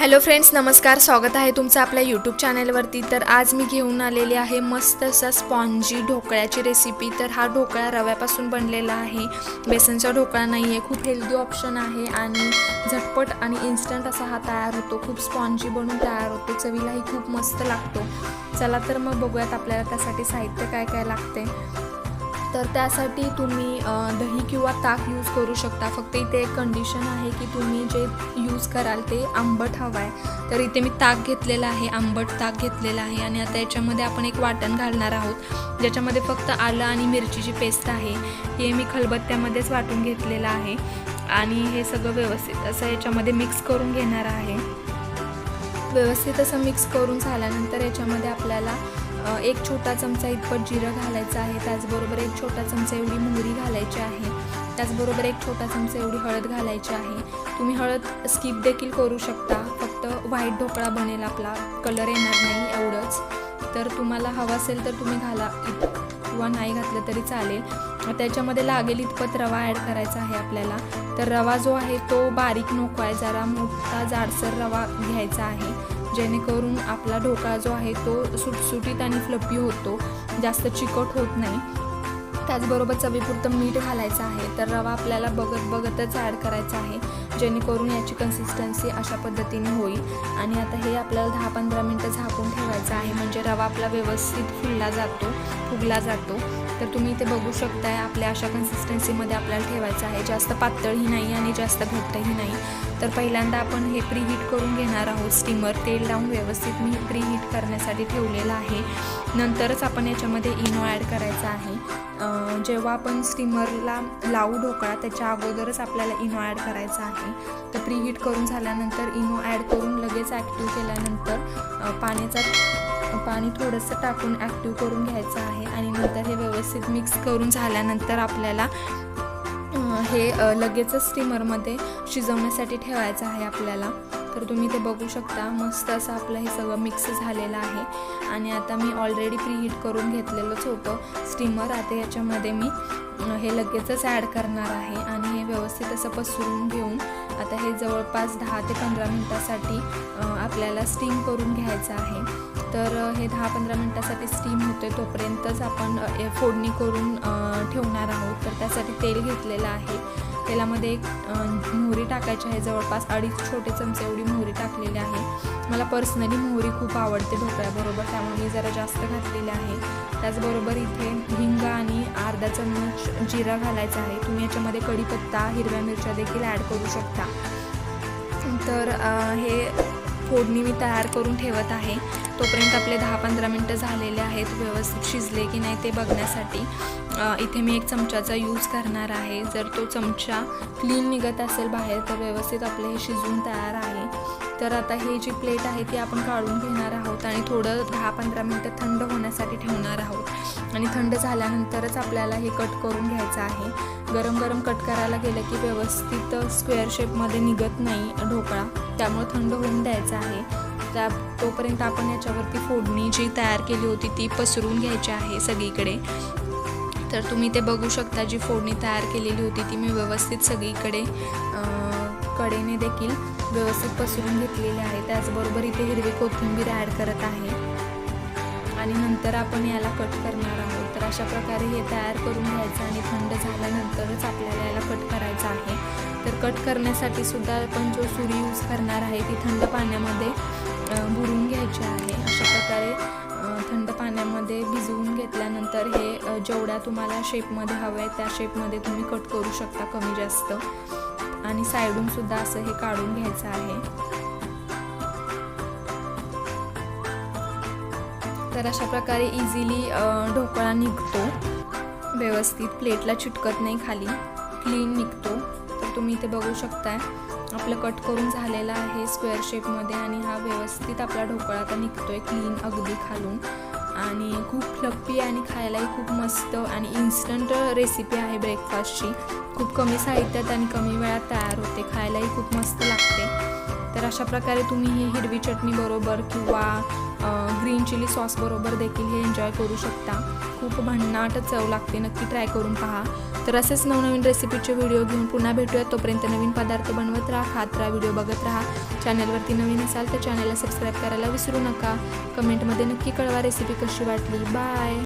Hello friends नमस्कार. स्वागत आहे तुमचं आपल्या यूट्यूब चॅनलवरती. तर आज मी घेऊन आलेली आहे मस्त असा स्पॉन्जी ढोकळ्याची रेसिपी तर हा ढोकळा रव्यापासून बनलेला आहे. बेसनचा ढोकळा नाही आहे खूप हेल्दी ऑप्शन आहे आणि झटपट आणि इन्स्टंट असा हा तयार होतो. खूप स्पॉन्जी बनून तयार होतो. चवीलाही खूप मस्त लागतो. चला तर मग बघूयात आपल्याला त्यासाठी साहित्य काय काय लागते तर त्यासाठी तुम्ही दही किंवा ताक यूज करू शकता. फक्त इथे एक कंडिशन आहे की तुम्ही जे यूज कराल ते आंबट हवं आहे. तर इथे मी ताक घेतलेलं आहे आंबट ताक घेतलेलं आहे आणि आता याच्यामध्ये आपण एक वाटण घालणार आहोत. ज्याच्यामध्ये फक्त आलं आणि मिरचीची पेस्ट आहे. हे मी खलबत्त्यामध्येच वाटून घेतलेलं आहे आणि हे सगळं व्यवस्थित असं याच्यामध्ये मिक्स करून घेणार आहे. व्यवस्थित असं मिक्स करून झाल्यानंतर याच्यामध्ये आपल्याला एक छोटा चमचा इतपत जिरं घालायचं आहे. त्याचबरोबर एक छोटा चमचा एवढी मोहरी घालायची आहे. त्याचबरोबर एक छोटा चमचा एवढी हळद घालायची आहे. तुम्ही हळद स्किप देखील करू शकता. फक्त व्हाईट ढोकळा बनेल आपला. कलर येणार नाही एवढंच. तर तुम्हाला हवं असेल तर तुम्ही घाला. किंवा नाही घातलं तरी चालेल. त्याच्यामध्ये लागेल इतपत रवा ॲड करायचा आहे आपल्याला. तर रवा जो आहे तो बारीक नको आहे. जरा मोठा जाडसर रवा घ्यायचा आहे. जेणेकरून आपला ढोकळा जो आहे तो सुटसुटीत आणि फ्लपी होतो. जास्त चिकट होत नाही. त्याचबरोबर चवीपुरतं मीठ घालायचं आहे. तर रवा आपल्याला बघत बघतच ॲड करायचा आहे. जेणेकरून याची कन्सिस्टन्सी अशा पद्धतीने होईल. आणि आता हे आपल्याला दहा पंधरा मिनटं झाकून ठेवायचं आहे. म्हणजे रवा आपला व्यवस्थित फुलला जातो फुगला जातो. तर तुम्ही इथे बघू शकताय आपल्या अशा कन्सिस्टन्सीमध्ये आपल्याला ठेवायचं आहे. जास्त पातळही नाही आणि जास्त घट्टही नाही. तर पहिल्यांदा आपण हे प्रीहीट करून घेणार आहोत. स्टीमर तेल लावून व्यवस्थित मी प्रीहीट करण्यासाठी ठेवलेलं आहे. नंतरच आपण याच्यामध्ये इनो ॲड करायचा आहे. जेव्हा आपण स्टीमरला लावू ढोकळा त्याच्या अगोदरच आपल्याला इनो ॲड करायचा आहे. तर प्रीहीट करून झाल्यानंतर इनो ॲड करून लगेच ॲक्टिव्ह केल्यानंतर पाण्याचा पाणी थोडंसं टाकून ॲक्टिव्ह करून घ्यायचं आहे आणि नंतर हे व्यवस्थित मिक्स करून झाल्यानंतर आपल्याला हे लगेचच स्टीमरमध्ये शिजवण्यासाठी ठेवायचं आहे आपल्याला. तर तुम्ही ते बघू शकता. मस्त असं आपलं हे सगळं मिक्स झालेलं आहे. आणि आता मी ऑलरेडी प्रीहीट करून घेतलेलंच होतं. स्टीमर आता याच्यामध्ये मी हे लगेचच ॲड करणार आहे. आणि हे व्यवस्थित असं पसरून घेऊन आता हे जवळपास दहा ते पंधरा मिनटासाठी आपल्याला स्टीम करून घ्यायचं आहे. तर हे दहा पंधरा मिनटासाठी स्टीम होते तोपर्यंतच आपण हे फोडणी करून ठेवणार आहोत. तर त्यासाठी तेल घेतलेलं आहे. तेलामध्ये एक मोहरी टाकायची आहे. जवळपास अडीच छोटे चमचे एवढी मोहरी टाकलेली आहे. मला पर्सनली मोहरी खूप आवडते ढोकळ्याबरोबर त्यामुळे मी जरा जास्त घातलेली आहे. त्याचबरोबर इथे हिंग आणि अर्धा चम्मच जिरा घालायचा आहे. तुम्ही याच्यामध्ये कढीपत्ता हिरव्या मिरच्या देखील ॲड करू शकता. तर हे फोडणी मी तयार करून ठेवत आहे. तोपर्यंत आपले दहा पंधरा मिनटं झालेले आहेत. व्यवस्थित शिजले की नाही ते बघण्यासाठी. इथे मी एक चमच्याचा यूज करणार आहे. जर तो चमचा क्लीन निघत असेल बाहेर तर व्यवस्थित आपले हे शिजून तयार आहे. तर आता ही जी प्लेट आहे ती आपण काढून घेणार आहोत आणि थोडं दहा पंधरा मिनटं थंड होण्यासाठी ठेवणार आहोत. आणि थंड झाल्यानंतरच आपल्याला हे कट करून घ्यायचं आहे. गरम गरम कट करायला गेलं की व्यवस्थित स्क्वेअर शेपमध्ये निघत नाही ढोकळा. त्यामुळे थंड होऊन द्यायचं आहे. त्या तोपर्यंत आपण याच्यावरती फोडणी जी तयार केली होती ती पसरून घ्यायची आहे सगळीकडे. तर तुम्ही ते बघू शकता जी फोडणी तयार केलेली होती ती मी व्यवस्थित सगळीकडे कडेने देखील व्यवस्थित पसरून घेतलेली आहे. त्याचबरोबर इथे हिरवी कोथिंबीर ॲड करत आहे. आणि नंतर आपण याला कट करणार आहोत. तर अशा प्रकारे हे तयार करून घ्यायचं आणि थंड झाल्यानंतरच आपल्याला याला कट करायचं आहे. तर कट करण्यासाठी सुद्धा आपण जो सुरी यूज करणार आहे ती थंड पाण्यामध्ये भरून घ्यायचे आहे. अशा प्रकारे थंड पाण्यामध्ये भिजवून घेतल्यानंतर हे जेवढ्या तुम्हाला शेपमध्ये हवं आहे त्या शेपमध्ये तुम्ही कट करू शकता कमी जास्त. आणि साईडूनसुद्धा असं हे काढून घ्यायचं आहे. तर अशा प्रकारे इझिली ढोकळा निघतो. व्यवस्थित प्लेटला चिटकत नाही खाली. क्लीन निघतो. तुम्ही इथे बघू शकताय. आपलं कट करून झालेलं आहे स्क्वेअर शेपमध्ये आणि हा व्यवस्थित आपला ढोकळा आता निघतोय क्लीन अगदी खालून. आणि खूप फ्लप्पी आणि खायलाही खूप मस्त आणि इन्स्टंट रेसिपी आहे ब्रेकफास्टची खूप कमी साहित्यात आणि कमी वेळात तयार होते. खायलाही खूप मस्त लागते. तर अशा प्रकारे तुम्ही ही हिरवी चटणी बरोबर किंवा ग्रीन चिली सॉसबरोबर देखील हे एन्जॉय करू शकता. खूप भन्नाट चव लागते नक्की ट्राय करून पहा. तर असेच नवनवीन रेसिपीचे व्हिडिओ घेऊन पुन्हा भेटूया. तोपर्यंत नवीन पदार्थ बनवत राहा खात राहा व्हिडिओ बघत राहा. चॅनलवरती नवीन असाल तर चॅनलला सबस्क्राईब करायला विसरू नका. कमेंटमध्ये नक्की कळवा रेसिपी कशी वाटली. बाय